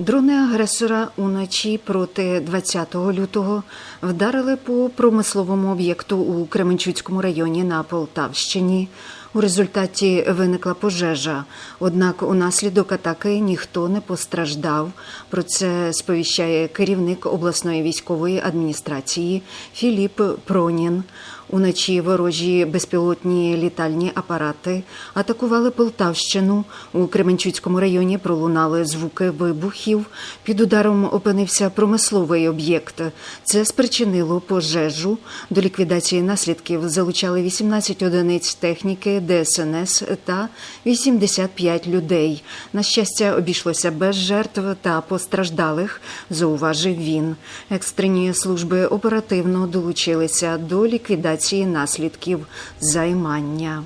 Дрони агресора уночі проти 20 лютого вдарили по промисловому об'єкту у Кременчуцькому районі на Полтавщині. У результаті виникла пожежа. Однак унаслідок атаки ніхто не постраждав. Про це сповіщає керівник обласної військової адміністрації Філіп Пронін. Уночі ворожі безпілотні літальні апарати атакували Полтавщину. У Кременчуцькому районі пролунали звуки вибухів. Під ударом опинився промисловий об'єкт. Це спричинило пожежу. До ліквідації наслідків залучали 18 одиниць техніки, ДСНС та 85 людей. На щастя, обійшлося без жертв та постраждалих, зауважив він. Екстрені служби оперативно долучилися до ліквідації наслідків займання.